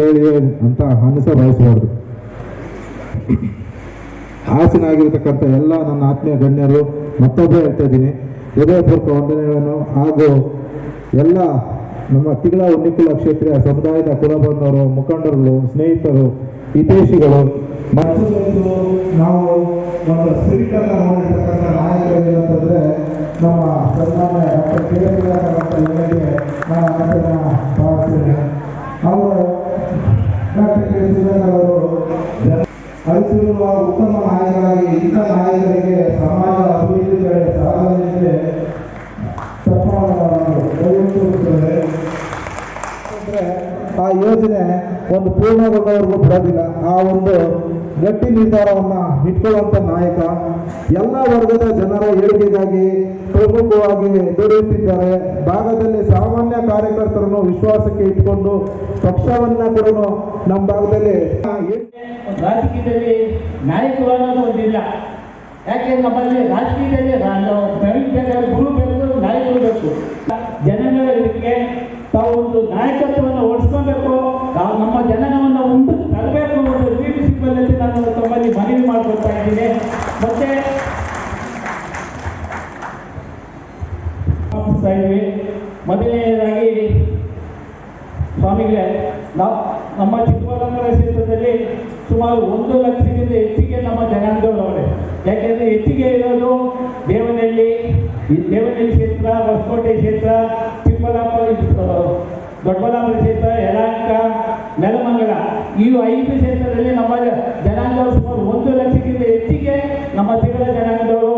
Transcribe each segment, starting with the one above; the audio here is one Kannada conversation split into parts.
ಹೇಳಿ ಅಂತ ಅನಿಸ ಬಯಸಬಾರ್ದು ಹಾಸನಾಗಿರ್ತಕ್ಕಂಥ ಎಲ್ಲ ನನ್ನ ಆತ್ಮೀಯ ಗಣ್ಯರು ಮತ್ತೊಬ್ಬ ಹೇಳ್ತಾ ಇದ್ದೀನಿ. ಹೃದಯಪೂರ್ವಕ ವಂದನೆಗಳನ್ನು ಹಾಗೂ ಎಲ್ಲ ನಮ್ಮ ತಿಗಳ ಉನ್ನಿಕುಲ ಕ್ಷೇತ್ರೀಯ ಸಮುದಾಯದ ಕುಲಬಂಧವರು ಮುಖಂಡರುಗಳು, ಸ್ನೇಹಿತರು ಹಿತೇಶಿಗಳು ಮತ್ತು ನಾವು ನಮ್ಮ ನೋಡಿರ್ತಕ್ಕಂಥ ನಾಯಕರು ಏನಂತಂದ್ರೆ ನಮ್ಮ ಸನ್ಮಾನ್ಯ ಡಾಕ್ಟರ್ ಅವರು ಅವರು ಅಳಿಸಿರುವ ಉತ್ತಮ ನಾಯಕರಾಗಿ ಇಂಥ ನಾಯಕರಿಗೆ ಸಮಾಜ ಅಭಿವೃದ್ಧಿ ಕಡೆ ತಪ್ಪವನ್ನು ಕೈಗೊಳ್ಳುತ್ತದೆ ಆ ಯೋಜನೆ ಒಂದು ಪೂರ್ಣಗೊಂಡವರೆಗೂ ಬಿಡೋದಿಲ್ಲ ಆ ಒಂದು ಗಟ್ಟಿ ನಿರ್ಧಾರವನ್ನು ಇಟ್ಕೊಳ್ಳುವಂಥ ನಾಯಕ ಎಲ್ಲ ವರ್ಗದ ಜನರ ಏಳಿಗೆಗಾಗಿ ಪ್ರಮುಖವಾಗಿ ದೊರೆಯುತ್ತಿದ್ದಾರೆ ಭಾಗದಲ್ಲಿ ಸಾಮಾನ್ಯ ಕಾರ್ಯಕರ್ತರನ್ನು ವಿಶ್ವಾಸಕ್ಕೆ ಇಟ್ಕೊಂಡು ಪಕ್ಷವನ್ನ ಕೂಡ ನಮ್ಮ ಭಾಗದಲ್ಲಿ. ರಾಜಕೀಯದಲ್ಲಿ ನಾಯಕರು ಅನ್ನೋದು ಒಂದಿಲ್ಲ. ಯಾಕೆ ನಮ್ಮಲ್ಲಿ ರಾಜಕೀಯದಲ್ಲಿ ಬೆಳೀಬೇಕಾದ್ರೆ ಗುರು ಬೇಕು ನಾಯಕರು ಬೇಕು. ಜನಗಳಿಗೆ ತಾವು ಒಂದು ನಾಯಕತ್ವವನ್ನು ಮೊದಲನೇದಾಗಿ, ಸ್ವಾಮಿಗಳೇ ನಾವು ನಮ್ಮ ಚಿಕ್ಕಬಳ್ಳಾಪುರ ಕ್ಷೇತ್ರದಲ್ಲಿ ಸುಮಾರು ಒಂದು ಲಕ್ಷಕ್ಕಿಂತ ಹೆಚ್ಚಿಗೆ ನಮ್ಮ ಜನಾಂಗದವರವರೆ ಯಾಕೆಂದರೆ ಹೆಚ್ಚಿಗೆ ಇರೋದು ದೇವನಹಳ್ಳಿ ದೇವನಹಳ್ಳಿ ಕ್ಷೇತ್ರ, ಹೊಸಕೋಟೆ ಕ್ಷೇತ್ರ, ಚಿಕ್ಕಬಳ್ಳಾಪುರ, ದೊಡ್ಡಬಳ್ಳಾಪುರ ಕ್ಷೇತ್ರ, ಯಲಹಂಕ, ನೆಲಮಂಗಲ. ಈ ಐದು ಕ್ಷೇತ್ರದಲ್ಲಿ ನಮ್ಮ ಜನಾಂಗದವರು ಸುಮಾರು ಒಂದು ಲಕ್ಷಕ್ಕಿಂತ ಹೆಚ್ಚಿಗೆ ನಮ್ಮ ತಿಂಗಳ ಜನಾಂಗದವರು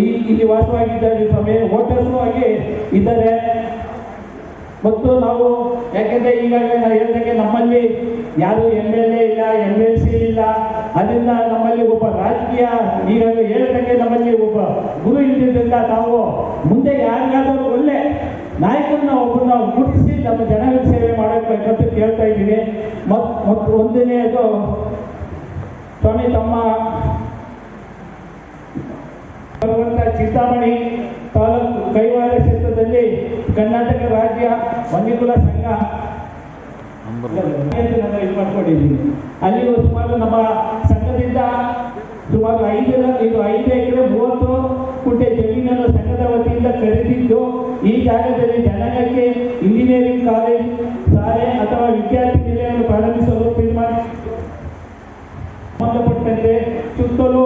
ಈ, ಇಲ್ಲಿ ವಾಸವಾಗಿದ್ದಾರೆ ಸಮಯ, ವೋಟರ್ಸು ಆಗಿ ಇದ್ದಾರೆ. ಮತ್ತು ನಾವು ಯಾಕೆಂದ್ರೆ ಈಗಾಗಲೇ ನಾವು ಹೇಳಿದಂಗೆ ನಮ್ಮಲ್ಲಿ ಯಾರು ಎಂ ಎಲ್ ಎ ಇಲ್ಲ ಎಂ ಎಲ್ ಸಿ ಇಲ್ಲ. ಅದರಿಂದ ನಮ್ಮಲ್ಲಿ ಒಬ್ಬ ರಾಜಕೀಯ ಈಗಾಗಲೇ ಹೇಳ್ತಕ್ಕೆ ನಮ್ಮಲ್ಲಿ ಒಬ್ಬ ಗುರು ಇಲ್ಲದ್ರಿಂದ ನಾವು ಮುಂದೆ ಯಾರಿಗಾದರೂ ಒಳ್ಳೆ ನಾಯಕರನ್ನ ಒಬ್ಬರನ್ನ ಗುರುತಿಸಿ ನಮ್ಮ ಜನಗಳ ಸೇವೆ ಮಾಡಬೇಕು ಅಂತ ಕೇಳ್ತಾ ಇದ್ದೀನಿ. ಮತ್ತು ಮತ್ತು ಒಂದನೆಯದು ಸ್ವಾಮಿ ತಮ್ಮ ಭಗವಂತ ಚಿಂತಾಮಣಿ ತಾಲೂಕು ಕೈವಾರ ಕ್ಷೇತ್ರದಲ್ಲಿ ಕರ್ನಾಟಕ ರಾಜ್ಯ ವನ್ಯಕುಲ ಸಂಘ ನಾನು ಇದು ಮಾಡ್ಕೊಂಡಿದ್ದೀನಿ. ಅಲ್ಲಿ ಸುಮಾರು ನಮ್ಮ ಸಂಘದಿಂದ ಸುಮಾರು ಐದು ಇದು ಐದು ಎಕರೆ ಮೂವತ್ತು ಕುಂಟೆ ಜಮೀನನ್ನು ಸಂಘದ ವತಿಯಿಂದ ಖರೀದಿದ್ದು ಈ ಜಾಗದಲ್ಲಿ ಜನಗಕ್ಕೆ ಇಂಜಿನಿಯರಿಂಗ್ ಕಾಲೇಜ್ ಶಾಲೆ ಅಥವಾ ವಿದ್ಯಾರ್ಥಿ ನಿಲಯವನ್ನು ಪ್ರಾರಂಭಿಸಲು ತೀರ್ಮಾನ ಸಂಬಂಧಪಟ್ಟಂತೆ ಸುತ್ತಲೂ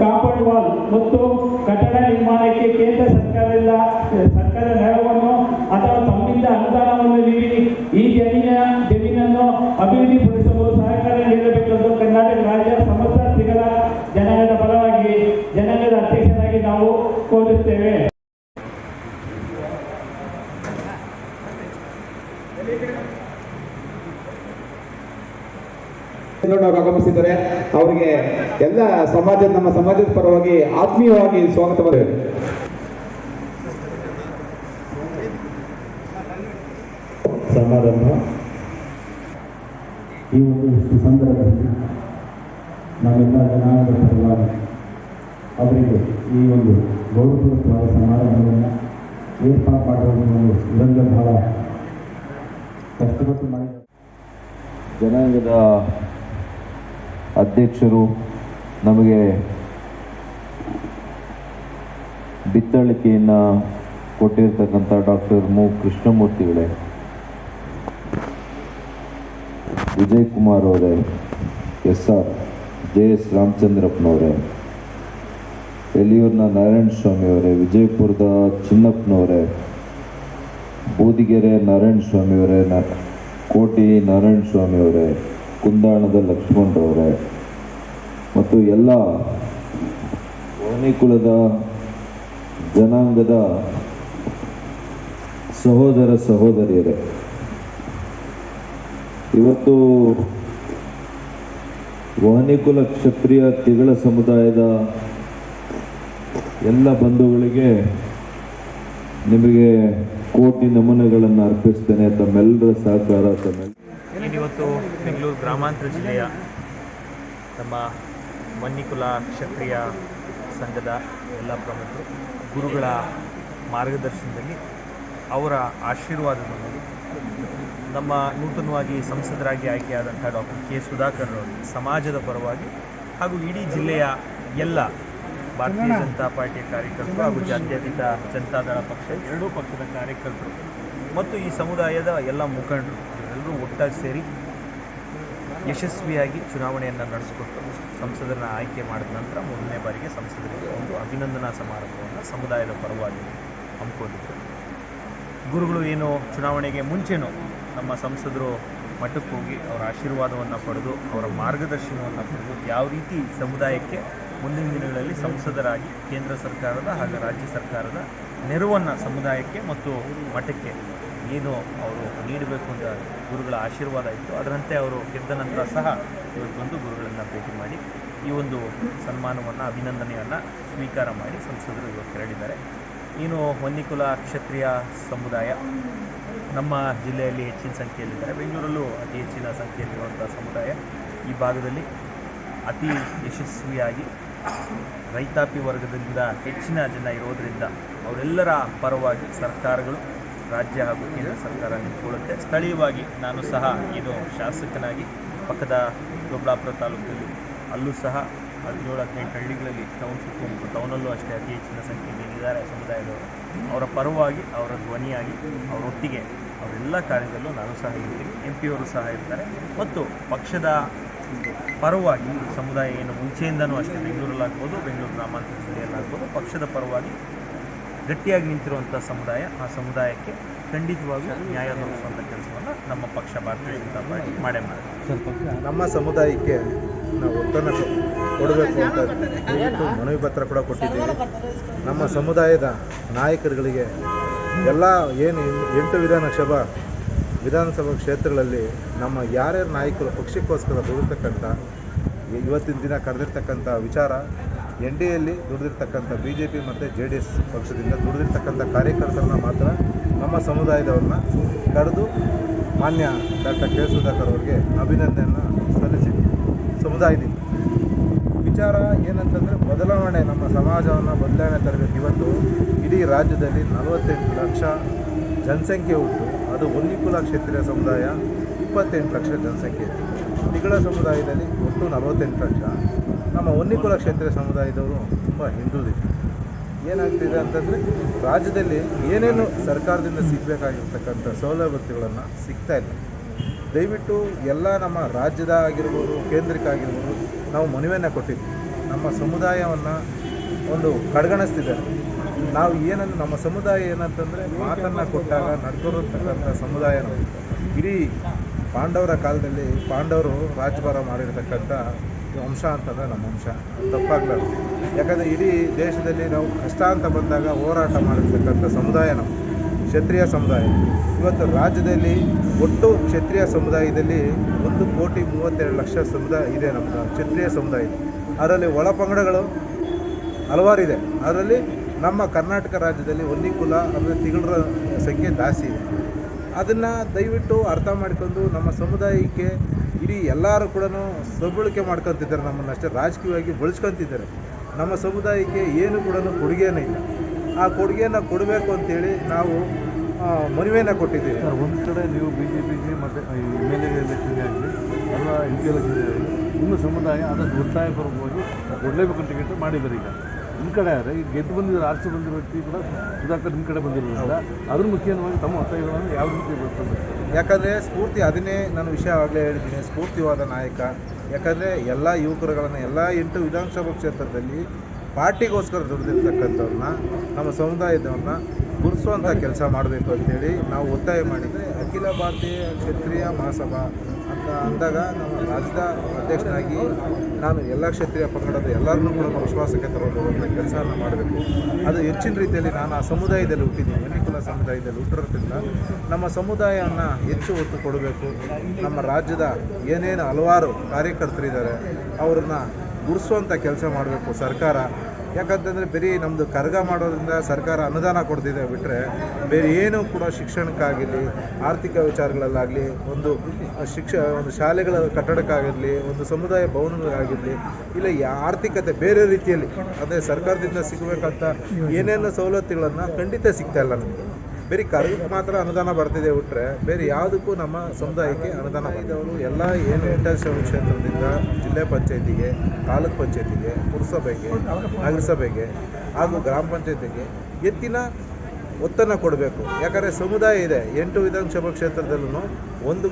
ಕಾಂಪೌಂಡ್ ವಾಲ್ ಮತ್ತು ಕಟ್ಟಡ ನಿರ್ಮಾಣಕ್ಕೆ ಕೇಂದ್ರ ಸರ್ಕಾರದಿಂದ ಸರ್ಕಾರ ನೆರವನ್ನು ಅಥವಾ ತಮ್ಮಿಂದ ಅನುದಾನವನ್ನು ನೀಡಿ ಈ ಜಮೀನ, ಜಮೀನನ್ನು ಅಭಿವೃದ್ಧಿಪಡಿಸಲು ಸಹಕಾರ ನೀಡಬೇಕೆಂದು ಕರ್ನಾಟಕ ರಾಜ್ಯ ಸಮಸ್ತ ಸಿಗಲ ಜನಾಂಗದ ಪರವಾಗಿ ಜನಾಂಗದ ಅಧ್ಯಕ್ಷರಾಗಿ ನಾವು ಕೋರುತ್ತೇವೆ. ಆಗಮಿಸಿದ್ದಾರೆ. ಅವರಿಗೆ ಎಲ್ಲ ಸಮಾಜದ ನಮ್ಮ ಸಮಾಜದ ಪರವಾಗಿ ಆತ್ಮೀಯವಾಗಿ ಸ್ವಾಗತ ಸಮಾರಂಭ. ಈ ಒಂದು ಸಂದರ್ಭದಲ್ಲಿ ನಾವೆಲ್ಲ ಜನಾಂಗದ ಪರವಾಗಿ ಅವರಿಗೆ ಈ ಒಂದು ಗೌರವಪೂರ್ವಕವಾದ ಸಮಾರಂಭವನ್ನು ಏರ್ಪಾಡು ಮಾಡುವುದು ಇದರಿಂದ ಬಹಳ ಕಷ್ಟಪಟ್ಟು ಮಾಡಿದ ಜನಾಂಗದ ಅಧ್ಯಕ್ಷರು ನಮಗೆ ಬಿತ್ತಳಿಕೆಯನ್ನು ಕೊಟ್ಟಿರ್ತಕ್ಕಂಥ ಡಾಕ್ಟರ್ ಮು. ಕೃಷ್ಣಮೂರ್ತಿಗಳೇ ವಿಜಯ್ ಕುಮಾರ್ ಅವರೇ, ಎಸ್. ಆರ್. ಜೆ. ಎಸ್. ರಾಮಚಂದ್ರಪ್ಪನವರೇ ಎಲಿಯೂರಿನ ನಾರಾಯಣ ಸ್ವಾಮಿ ಅವರೇ, ವಿಜಯಪುರದ ಚಿನ್ನಪ್ಪನವರೇ, ಬೂದಿಗೆರೆ ನಾರಾಯಣ ಸ್ವಾಮಿ ಅವರೇ ಕೋಟಿ ನಾರಾಯಣ ಸ್ವಾಮಿ ಅವರೇ, ಕುಂದಾಣದ ಲಕ್ಷ್ಮಣರವರೇ ಮತ್ತು ಎಲ್ಲ ಕುಲದ ಜನಾಂಗದ ಸಹೋದರ ಸಹೋದರಿಯರೇ, ಇವತ್ತು ವಹನಿಕುಲ ಕ್ಷತ್ರಿಯ ತಿಗಳ ಸಮುದಾಯದ ಎಲ್ಲ ಬಂಧುಗಳಿಗೆ ನಿಮಗೆ ಕೋಟಿ ನಮನಗಳನ್ನು ಅರ್ಪಿಸ್ತೇನೆ. ತಮ್ಮೆಲ್ಲರ ಸಹಕಾರ, ತಮ್ಮೆಲ್ಲ ಇವತ್ತು ಬೆಂಗಳೂರು ಗ್ರಾಮಾಂತರ ಜಿಲ್ಲೆಯ ನಮ್ಮ ಮನ್ನಿಕುಲ ಕ್ಷತ್ರಿಯ ಸಂಘದ ಎಲ್ಲ ಪ್ರಮುಖರು ಗುರುಗಳ ಮಾರ್ಗದರ್ಶನದಲ್ಲಿ ಅವರ ಆಶೀರ್ವಾದದೊಂದಿಗೆ ನಮ್ಮ ನೂತನವಾಗಿ ಸಂಸದರಾಗಿ ಆಯ್ಕೆಯಾದಂಥ ಡಾಕ್ಟರ್ ಕೆ ಸುಧಾಕರ್ ಅವರು ಸಮಾಜದ ಪರವಾಗಿ ಹಾಗೂ ಇಡೀ ಜಿಲ್ಲೆಯ ಎಲ್ಲ ಭಾರತೀಯ ಜನತಾ ಪಾರ್ಟಿಯ ಕಾರ್ಯಕರ್ತರು ಹಾಗೂ ಜಾತ್ಯತೀತ ಜನತಾದಳ ಪಕ್ಷ, ಎರಡೂ ಪಕ್ಷದ ಕಾರ್ಯಕರ್ತರು ಮತ್ತು ಈ ಸಮುದಾಯದ ಎಲ್ಲ ಮುಖಂಡರು ಎಲ್ಲರೂ ಒಟ್ಟಾಗಿ ಸೇರಿ ಯಶಸ್ವಿಯಾಗಿ ಚುನಾವಣೆಯನ್ನು ನಡೆಸಿಕೊಟ್ಟು ಸಂಸದರನ್ನ ಆಯ್ಕೆ ಮಾಡಿದ ನಂತರ ಮೂರನೇ ಬಾರಿಗೆ ಸಂಸದರಿಗೆ ಒಂದು ಅಭಿನಂದನಾ ಸಮಾರಂಭವನ್ನು ಸಮುದಾಯದ ಪರವಾಗಿ ಹಮ್ಮಿಕೊಂಡಿದ್ದರು ಗುರುಗಳು ಏನು ಚುನಾವಣೆಗೆ ಮುಂಚೆನೂ ನಮ್ಮ ಸಂಸದರು ಮಠಕ್ಕೆ ಹೋಗಿ ಅವರ ಆಶೀರ್ವಾದವನ್ನು ಪಡೆದು ಅವರ ಮಾರ್ಗದರ್ಶನವನ್ನು ಪಡೆದು ಯಾವ ರೀತಿ ಸಮುದಾಯಕ್ಕೆ ಮುಂದಿನ ದಿನಗಳಲ್ಲಿ ಸಂಸದರಾಗಿ ಕೇಂದ್ರ ಸರ್ಕಾರದ ಹಾಗೂ ರಾಜ್ಯ ಸರ್ಕಾರದ ನೆರವನ್ನು ಸಮುದಾಯಕ್ಕೆ ಮತ್ತು ಮಠಕ್ಕೆ ಏನು ಅವರು ನೀಡಬೇಕು ಅಂತ ಗುರುಗಳ ಆಶೀರ್ವಾದ ಇತ್ತು. ಅದರಂತೆ ಅವರು ಗೆದ್ದ ನಂತರ ಸಹ ಇವತ್ತು ಬಂದು ಗುರುಗಳನ್ನು ಭೇಟಿ ಮಾಡಿ ಈ ಒಂದು ಸನ್ಮಾನವನ್ನು, ಅಭಿನಂದನೆಯನ್ನು ಸ್ವೀಕಾರ ಮಾಡಿ ಸಂಸದರು ಇವತ್ತು ತೆರಳಿದ್ದಾರೆ ಇನ್ನು ಹೊನ್ನಿಕುಲ ಕ್ಷತ್ರಿಯ ಸಮುದಾಯ ನಮ್ಮ ಜಿಲ್ಲೆಯಲ್ಲಿ ಹೆಚ್ಚಿನ ಸಂಖ್ಯೆಯಲ್ಲಿದ್ದಾರೆ. ಬೆಂಗಳೂರಲ್ಲೂ ಅತಿ ಹೆಚ್ಚಿನ ಸಂಖ್ಯೆಯಲ್ಲಿರುವಂಥ ಸಮುದಾಯ ಈ ಭಾಗದಲ್ಲಿ ಅತಿ ಯಶಸ್ವಿಯಾಗಿ ರೈತಾಪಿ ವರ್ಗದಿಂದ ಹೆಚ್ಚಿನ ಜನ ಇರೋದರಿಂದ ಅವರೆಲ್ಲರ ಪರವಾಗಿ ಸರ್ಕಾರಗಳು ರಾಜ್ಯ ಹಾಗೂ ಕೇಂದ್ರ ಸರ್ಕಾರ ನಿಂತ್ಕೊಳ್ಳುತ್ತೆ. ಸ್ಥಳೀಯವಾಗಿ ನಾನು ಸಹ ಏನು ಶಾಸಕನಾಗಿ ಪಕ್ಕದ ದೊಡ್ಡಾಪುರ ತಾಲೂಕಲ್ಲಿ ಅಲ್ಲೂ ಸಹ ಹದಿನೇಳು, ಹದಿನೆಂಟು ಹಳ್ಳಿಗಳಲ್ಲಿ ಟೌನ್ ಸುತ್ತಮುತ್ತ ಟೌನಲ್ಲೂ ಅಷ್ಟೇ ಅತಿ ಹೆಚ್ಚಿನ ಸಂಖ್ಯೆಯಲ್ಲಿ ಇದ್ದಾರೆ ಸಮುದಾಯದವರು. ಅವರ ಪರವಾಗಿ, ಅವರ ಧ್ವನಿಯಾಗಿ, ಅವರೊಟ್ಟಿಗೆ ಅವರೆಲ್ಲ ಕಾರ್ಯದಲ್ಲೂ ನಾನು ಸಹ ಇರ್ತೀನಿ ಎಂ ಪಿಯವರು ಸಹ ಇರ್ತಾರೆ. ಮತ್ತು ಪಕ್ಷದ ಪರವಾಗಿ ಸಮುದಾಯ ಏನು ಮುಂಚೆಯಿಂದನೂ ಅಷ್ಟೇ ಬೆಂಗಳೂರಲ್ಲಾಗ್ಬೋದು, ಬೆಂಗಳೂರು ಗ್ರಾಮಾಂತರ ಜಿಲ್ಲೆಯಲ್ಲಾಗ್ಬೋದು, ಪಕ್ಷದ ಪರವಾಗಿ ಗಟ್ಟಿಯಾಗಿ ನಿಂತಿರುವಂಥ ಸಮುದಾಯ ಆ ಸಮುದಾಯಕ್ಕೆ ಖಂಡಿತವಾಗಿಯೂ ನ್ಯಾಯ ದೊರಕಿಸುವಂಥ ಕೆಲಸವನ್ನು ನಮ್ಮ ಪಕ್ಷ ಭಾರತೀಯ ಜನತಾ ಪಾರ್ಟಿ ಮಾಡೇ ಮಾಡಿ ನಮ್ಮ ಸಮುದಾಯಕ್ಕೆ ನಾವು ಒತ್ತನ್ನು ಕೊಡಬೇಕು ಅಂತ ಮನವಿ ಪತ್ರ ಕೂಡ ಕೊಟ್ಟಿದ್ದೀವಿ. ನಮ್ಮ ಸಮುದಾಯದ ನಾಯಕರುಗಳಿಗೆ ಎಲ್ಲ ಏನು ಎಂಟು ವಿಧಾನಸಭಾ ವಿಧಾನಸಭಾ ಕ್ಷೇತ್ರಗಳಲ್ಲಿ ನಮ್ಮ ಯಾರ್ಯಾರು ನಾಯಕರು ಪಕ್ಷಕ್ಕೋಸ್ಕರ ದುಡಿರ್ತಕ್ಕಂಥ ಇವತ್ತಿನ ದಿನ ಕರೆದಿರ್ತಕ್ಕಂಥ ವಿಚಾರ ಎನ್ ಡಿ ಎಲ್ಲಿ ದುಡಿದಿರ್ತಕ್ಕಂಥ ಬಿ ಜೆ ಪಿ ಮತ್ತು ಜೆ ಡಿ ಎಸ್ ಪಕ್ಷದಿಂದ ದುಡಿದಿರ್ತಕ್ಕಂಥ ಕಾರ್ಯಕರ್ತರನ್ನ ಮಾತ್ರ ನಮ್ಮ ಸಮುದಾಯದವ್ರನ್ನ ಕರೆದು ಮಾನ್ಯ ಡಾಕ್ಟರ್ ಕೆ ಸುಧಾಕರ್ ಅವರಿಗೆ ಅಭಿನಂದನೆಯನ್ನು ಸಲ್ಲಿಸಿ ಸಮುದಾಯದಿಂದ. ವಿಚಾರ ಏನಂತಂದರೆ ಬದಲಾವಣೆ ನಮ್ಮ ಸಮಾಜವನ್ನು ಬದಲಾವಣೆ ತರಬೇಕು. ಇವತ್ತು ಇಡೀ ರಾಜ್ಯದಲ್ಲಿ ನಲವತ್ತೆಂಟು ಲಕ್ಷ ಜನಸಂಖ್ಯೆ ಉಂಟು. ಅದು ಹೊನ್ನಿಕುಲ ಕ್ಷೇತ್ರೀಯ ಸಮುದಾಯ ಇಪ್ಪತ್ತೆಂಟು ಲಕ್ಷ ಜನಸಂಖ್ಯೆ. ಇದೆ ತಿಗಳ ಸಮುದಾಯದಲ್ಲಿ ಒಟ್ಟು ನಲವತ್ತೆಂಟು ಲಕ್ಷ. ನಮ್ಮ ಹೊನ್ನಿಕುಲ ಕ್ಷೇತ್ರ ಸಮುದಾಯದವರು ತುಂಬ ಹಿಂದುಳಿದಿದೆ ಏನಾಗ್ತಿದೆ ಅಂತಂದರೆ ರಾಜ್ಯದಲ್ಲಿ ಏನೇನು ಸರ್ಕಾರದಿಂದ ಸಿಗಬೇಕಾಗಿರ್ತಕ್ಕಂಥ ಸೌಲಭ್ಯಗಳನ್ನು ಸಿಗ್ತಾ ಇಲ್ಲ. ದಯವಿಟ್ಟು ಎಲ್ಲ ನಮ್ಮ ರಾಜ್ಯದ ಆಗಿರ್ಬೋದು, ಕೇಂದ್ರಕ್ಕೆ ಆಗಿರ್ಬೋದು, ನಾವು ಮನವಿಯನ್ನು ಕೊಟ್ಟಿದ್ವಿ. ನಮ್ಮ ಸಮುದಾಯವನ್ನು ಒಂದು ಕಡೆಗಣಿಸ್ತಿದ್ದಾರೆ ನಾವು ಏನಂದ್ರೆ ನಮ್ಮ ಸಮುದಾಯ ಏನಂತಂದರೆ ಮಾತನ್ನು ಕೊಟ್ಟಾಗ ನಡ್ಕೊಂಡಿರ್ತಕ್ಕಂಥ ಸಮುದಾಯ ನಾವು ಇಡೀ ಪಾಂಡವರ ಕಾಲದಲ್ಲಿ ಪಾಂಡವರು ರಾಜ್ಯಭಾರ ಮಾಡಿರ್ತಕ್ಕಂಥ ವಂಶ ಅಂತಂದರೆ ನಮ್ಮ ವಂಶ ತಪ್ಪಾಗ್ಲಾರ್ದು ಯಾಕಂದರೆ ಇಡೀ ದೇಶದಲ್ಲಿ ನಾವು ಕಷ್ಟ ಅಂತ ಬಂದಾಗ ಹೋರಾಟ ಮಾಡಿರ್ತಕ್ಕಂಥ ಸಮುದಾಯ ನಮ್ಮ ಕ್ಷತ್ರಿಯ ಸಮುದಾಯ. ಇವತ್ತು ರಾಜ್ಯದಲ್ಲಿ ಒಟ್ಟು ಕ್ಷತ್ರಿಯ ಸಮುದಾಯದಲ್ಲಿ ಒಂದು ಕೋಟಿ ಮೂವತ್ತೆರಡು ಲಕ್ಷ ಸಮುದಾಯ ಇದೆ ನಮ್ಮ ಕ್ಷತ್ರಿಯ ಸಮುದಾಯ ಅದರಲ್ಲಿ ಒಳ ಪಂಗಡಗಳು ಹಲವಾರಿದೆ ಅದರಲ್ಲಿ ನಮ್ಮ ಕರ್ನಾಟಕ ರಾಜ್ಯದಲ್ಲಿ ಹೊನ್ನಿಕುಲ ಅಂದರೆ ತಿಗಳರ ಸಂಖ್ಯೆ ಜಾಸ್ತಿ ಇದೆ. ಅದನ್ನು ದಯವಿಟ್ಟು ಅರ್ಥ ಮಾಡ್ಕೊಂಡು ನಮ್ಮ ಸಮುದಾಯಕ್ಕೆ ಇಡೀ ಎಲ್ಲರೂ ಕೂಡ ಸಬಳಕೆ ಮಾಡ್ಕೊತಿದ್ದಾರೆ ನಮ್ಮನ್ನು ಅಷ್ಟೇ ರಾಜಕೀಯವಾಗಿ ಬಳಸ್ಕೊತಿದ್ದಾರೆ. ನಮ್ಮ ಸಮುದಾಯಕ್ಕೆ ಏನು ಕೂಡ ಕೊಡುಗೆನೇ ಇಲ್ಲ. ಆ ಕೊಡುಗೆಯನ್ನು ಕೊಡಬೇಕು ಅಂತೇಳಿ ನಾವು ಮನವಿಯನ್ನು ಕೊಟ್ಟಿದ್ದೀವಿ. ಸರ್, ಒಂದು ಕಡೆ ನೀವು ಬಿ ಜೆ ಪಿಗೆ ಮತ್ತು ಎಂ ಎಲ್ ಎ ಎಲೆಕ್ಷನ್ಗೆ ಆಗಲಿ, ಎಲ್ಲ ಎಂ ಪಿ ಎಲೆಕ್ಷನ್ಗೆ ಆಗಲಿ, ಇನ್ನು ಸಮುದಾಯ ಅದನ್ನು ಒತ್ತಾಯಪೂರ್ವಕವಾಗಿ ಕೊಡಲೇಬೇಕು ಅಂತ ಮಾಡಿದ್ದಾರೆ ಈಗ. ನಿಮ್ಮ ಕಡೆ ಆದರೆ ಈಗ ಗೆದ್ದು ಬಂದಿರೋ, ಆರಿಸಿ ಬಂದಿರೋ ವ್ಯಕ್ತಿ ಕೂಡ ಸುಧಾಕರ್ ನಿಮ್ಮ ಕಡೆ ಬಂದಿರೋದ್ರಿಂದ ಅದ್ರ ಮುಖ್ಯವಾಗಿ ತಮ್ಮ ಒತ್ತಾಯಗಳನ್ನು ಯಾವ ರೀತಿ ಬರ್ತದೆ ಯಾಕಂದರೆ ಸ್ಫೂರ್ತಿ ಅದನ್ನೇ ನಾನು ವಿಷಯ ಆಗಲೇ ಹೇಳಿದ್ದೀನಿ. ಸ್ಫೂರ್ತಿವಾದ ನಾಯಕ. ಯಾಕಂದರೆ ಎಲ್ಲ ಯುವಕರುಗಳನ್ನು, ಎಲ್ಲ ಎಂಟು ವಿಧಾನಸಭಾ ಕ್ಷೇತ್ರದಲ್ಲಿ ಪಾರ್ಟಿಗೋಸ್ಕರ ದುಡಿದಿರ್ತಕ್ಕಂಥವ್ರನ್ನ, ನಮ್ಮ ಸಮುದಾಯದವ್ರನ್ನ ಗುರುಸುವಂಥ ಕೆಲಸ ಮಾಡಬೇಕು ಅಂತೇಳಿ ನಾವು ಒತ್ತಾಯ ಮಾಡಿದರೆ ಅಖಿಲ ಭಾರತೀಯ ಕ್ಷತ್ರಿಯ ಮಹಾಸಭಾ ಅಂತ ಅಂದಾಗ ನಮ್ಮ ರಾಜ್ಯದ ಅಧ್ಯಕ್ಷನಾಗಿ ನಾನು ಎಲ್ಲ ಕ್ಷೇತ್ರೀಯ ಪಂಗಡದ ಎಲ್ಲರನ್ನೂ ಕೂಡ ವಿಶ್ವಾಸಕ್ಕೆ ತಗೊಂಡು ಕೆಲಸವನ್ನು ಮಾಡಬೇಕು. ಅದು ಹೆಚ್ಚಿನ ರೀತಿಯಲ್ಲಿ ನಾನು ಆ ಸಮುದಾಯದಲ್ಲಿ ಹುಟ್ಟಿದ್ದೀನಿ. ಮಣಿಕುಲ ಸಮುದಾಯದಲ್ಲಿ ಹುಟ್ಟಿರೋದ್ರಿಂದ ನಮ್ಮ ಸಮುದಾಯವನ್ನು ಹೆಚ್ಚು ಒತ್ತು ಕೊಡಬೇಕು. ನಮ್ಮ ರಾಜ್ಯದ ಏನೇನು ಹಲವಾರು ಕಾರ್ಯಕರ್ತರಿದ್ದಾರೆ, ಅವ್ರನ್ನ ಗುಡಿಸುವಂಥ ಕೆಲಸ ಮಾಡಬೇಕು ಸರ್ಕಾರ. ಯಾಕಂತಂದರೆ ಬರೀ ನಮ್ಮದು ಕರ್ಗ ಮಾಡೋದ್ರಿಂದ ಸರ್ಕಾರ ಅನುದಾನ ಕೊಡ್ತಿದೆ ಬಿಟ್ಟರೆ ಬೇರೆ ಏನು ಕೂಡ ಶಿಕ್ಷಣಕ್ಕಾಗಿರಲಿ, ಆರ್ಥಿಕ ವಿಚಾರಗಳಲ್ಲಾಗಲಿ, ಒಂದು ಶಿಕ್ಷ, ಒಂದು ಶಾಲೆಗಳ ಕಟ್ಟಡಕ್ಕಾಗಿರಲಿ, ಒಂದು ಸಮುದಾಯ ಭವನಗಳಾಗಿರಲಿ, ಇಲ್ಲ ಆರ್ಥಿಕತೆ ಬೇರೆ ರೀತಿಯಲ್ಲಿ ಅಂದರೆ ಸರ್ಕಾರದಿಂದ ಸಿಗಬೇಕಂತ ಏನೇನು ಸವಲತ್ತುಗಳನ್ನು ಖಂಡಿತ ಸಿಗ್ತಾ ಇಲ್ಲ ನಮಗೆ. ಬರೀ ಕರಗಕ್ಕೆ ಮಾತ್ರ ಅನುದಾನ ಬರ್ತಿದೆ ಬಿಟ್ರೆ ಬೇರೆ ಯಾವುದಕ್ಕೂ ನಮ್ಮ ಸಮುದಾಯಕ್ಕೆ ಅನುದಾನ ಬಂದವರು ಎಲ್ಲ ಏನು ಇಂಟರ್ನ್ಯಾಷನಲ್ ಕ್ಷೇತ್ರದಿಂದ ಜಿಲ್ಲೆ ಪಂಚಾಯತಿಗೆ, ತಾಲೂಕ್ ಪಂಚಾಯತಿಗೆ, ಪುರಸಭೆಗೆ, ನಗರಸಭೆಗೆ ಹಾಗೂ ಗ್ರಾಮ ಪಂಚಾಯತಿಗೆ ಎತ್ತಿನ ಒತ್ತನ್ನು ಕೊಡಬೇಕು. ಯಾಕಂದರೆ ಸಮುದಾಯ ಇದೆ. ಎಂಟು ವಿಧಾನಸಭಾ ಕ್ಷೇತ್ರದಲ್ಲೂ ಒಂದು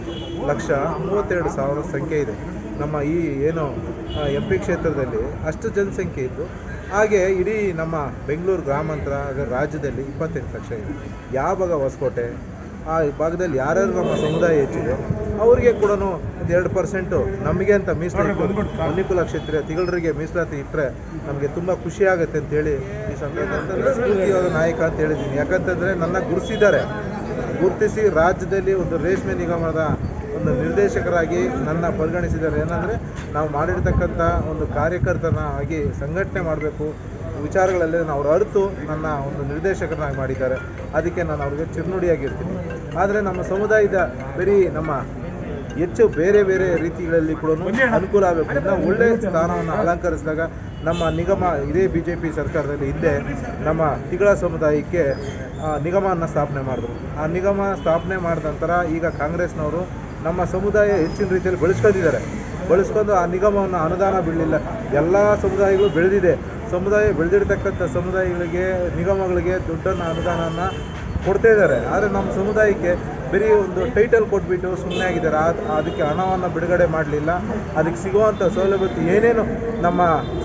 ಲಕ್ಷ ಮೂವತ್ತೆರಡು ಸಾವಿರ ಸಂಖ್ಯೆ ಇದೆ. ನಮ್ಮ ಈ ಏನು ಎಂ ಪಿ ಕ್ಷೇತ್ರದಲ್ಲಿ ಅಷ್ಟು ಜನಸಂಖ್ಯೆ ಇದ್ದು ಹಾಗೆ ಇಡೀ ನಮ್ಮ ಬೆಂಗಳೂರು ಗ್ರಾಮಾಂತರ ರಾಜ್ಯದಲ್ಲಿ ಇಪ್ಪತ್ತೆಂಟು ಲಕ್ಷ ಇದೆ. ಯಾವ ಭಾಗ ಹೊಸಕೋಟೆ, ಆ ಭಾಗದಲ್ಲಿ ಯಾರ್ಯಾರು ನಮ್ಮ ಸಮುದಾಯ ಹೆಚ್ಚಿದೆ ಅವರಿಗೆ ಕೂಡ ಒಂದು ಎರಡು ಪರ್ಸೆಂಟು ನಮಗೆ ಅಂತ ಮೀಸಲಾತಿ ಅನುಕೂಲ ಕ್ಷೇತ್ರ ತಿಗಳರಿಗೆ ಮೀಸಲಾತಿ ಇಟ್ಟರೆ ನಮಗೆ ತುಂಬ ಖುಷಿ ಆಗುತ್ತೆ ಅಂತೇಳಿ ಈ ಸಂದರ್ಭದಲ್ಲಿ ನಾಯಕ ಅಂತ ಹೇಳಿದ್ದೀನಿ. ಯಾಕಂತಂದರೆ ನನ್ನ ಗುರುತಿಸಿದ್ದಾರೆ. ಗುರುತಿಸಿ ರಾಜ್ಯದಲ್ಲಿ ಒಂದು ರೇಷ್ಮೆ ನಿಗಮದ ಒಂದು ನಿರ್ದೇಶಕರಾಗಿ ನನ್ನ ಪರಿಗಣಿಸಿದ್ದಾರೆ. ಏನಂದರೆ ನಾವು ಮಾಡಿರ್ತಕ್ಕಂಥ ಒಂದು ಕಾರ್ಯಕರ್ತನ ಆಗಿ ಸಂಘಟನೆ ಮಾಡಬೇಕು ವಿಚಾರಗಳಲ್ಲಿ ಅವ್ರು ಅರಿತು ನನ್ನ ಒಂದು ನಿರ್ದೇಶಕರನ್ನಾಗಿ ಮಾಡಿದ್ದಾರೆ. ಅದಕ್ಕೆ ನಾನು ಅವ್ರಿಗೆ ಚಿರುನುಡಿಯಾಗಿರ್ತೀನಿ. ಆದರೆ ನಮ್ಮ ಸಮುದಾಯದ ಬರೀ ನಮ್ಮ ಹೆಚ್ಚು ಬೇರೆ ಬೇರೆ ರೀತಿಗಳಲ್ಲಿ ಕೂಡ ಅನುಕೂಲ ಆಗಬೇಕು. ಇನ್ನು ಒಳ್ಳೆಯ ಸ್ಥಾನವನ್ನು ಅಲಂಕರಿಸಿದಾಗ ನಮ್ಮ ನಿಗಮ, ಇದೇ ಬಿ ಜೆ ಪಿ ಸರ್ಕಾರದಲ್ಲಿ ಹಿಂದೆ ನಮ್ಮ ತಿಗಳ ಸಮುದಾಯಕ್ಕೆ ನಿಗಮವನ್ನು ಸ್ಥಾಪನೆ ಮಾಡಿದ್ರು. ಆ ನಿಗಮ ಸ್ಥಾಪನೆ ಮಾಡಿದ ನಂತರ ಈಗ ಕಾಂಗ್ರೆಸ್ನವರು ನಮ್ಮ ಸಮುದಾಯ ಹೆಚ್ಚಿನ ರೀತಿಯಲ್ಲಿ ಬೆಳೆಸ್ಕೊಂಡಿದ್ದಾರೆ. ಬಳಸ್ಕೊಂಡು ಆ ನಿಗಮವನ್ನು ಅನುದಾನ ಬೀಳಲಿಲ್ಲ ಎಲ್ಲ ಸಮುದಾಯಗಳು ಬೆಳೆದಿದೆ. ಸಮುದಾಯ ಬೆಳೆದಿರ್ತಕ್ಕಂಥ ಸಮುದಾಯಗಳಿಗೆ, ನಿಗಮಗಳಿಗೆ ದುಡ್ಡನ್ನು, ಅನುದಾನವನ್ನು ಕೊಡ್ತಾ ಇದ್ದಾರೆ. ಆದರೆ ನಮ್ಮ ಸಮುದಾಯಕ್ಕೆ ಬರೀ ಒಂದು ಟೈಟಲ್ ಕೊಟ್ಬಿಟ್ಟು ಸುಮ್ಮನೆ ಆಗಿದ್ದಾರೆ. ಅದಕ್ಕೆ ಹಣವನ್ನು ಬಿಡುಗಡೆ ಮಾಡಲಿಲ್ಲ. ಅದಕ್ಕೆ ಸಿಗುವಂಥ ಸೌಲಭ್ಯ, ಏನೇನು ನಮ್ಮ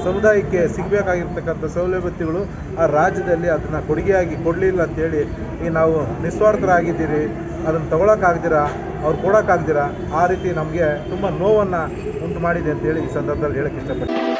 ಸಮುದಾಯಕ್ಕೆ ಸಿಗಬೇಕಾಗಿರ್ತಕ್ಕಂಥ ಸೌಲಭ್ಯತೆಗಳು ಆ ರಾಜ್ಯದಲ್ಲಿ ಅದನ್ನು ಕೊಡುಗೆಯಾಗಿ ಕೊಡಲಿಲ್ಲ ಅಂತೇಳಿ ನಾವು ನಿಸ್ವಾರ್ಥರಾಗಿದ್ದೀರಿ. ಅದನ್ನು ತಗೊಳಕ್ಕಾಗ್ದಿರಾ, ಅವ್ರು ಕೊಡೋಕ್ಕಾಗ್ದಿರ, ಆ ರೀತಿ ನಮಗೆ ತುಂಬ ನೋವನ್ನು ಉಂಟು ಮಾಡಿದೆ ಅಂತೇಳಿ ಈ ಸಂದರ್ಭದಲ್ಲಿ ಹೇಳಕ್ಕೆ ಇಷ್ಟಪಡ್ತೀನಿ.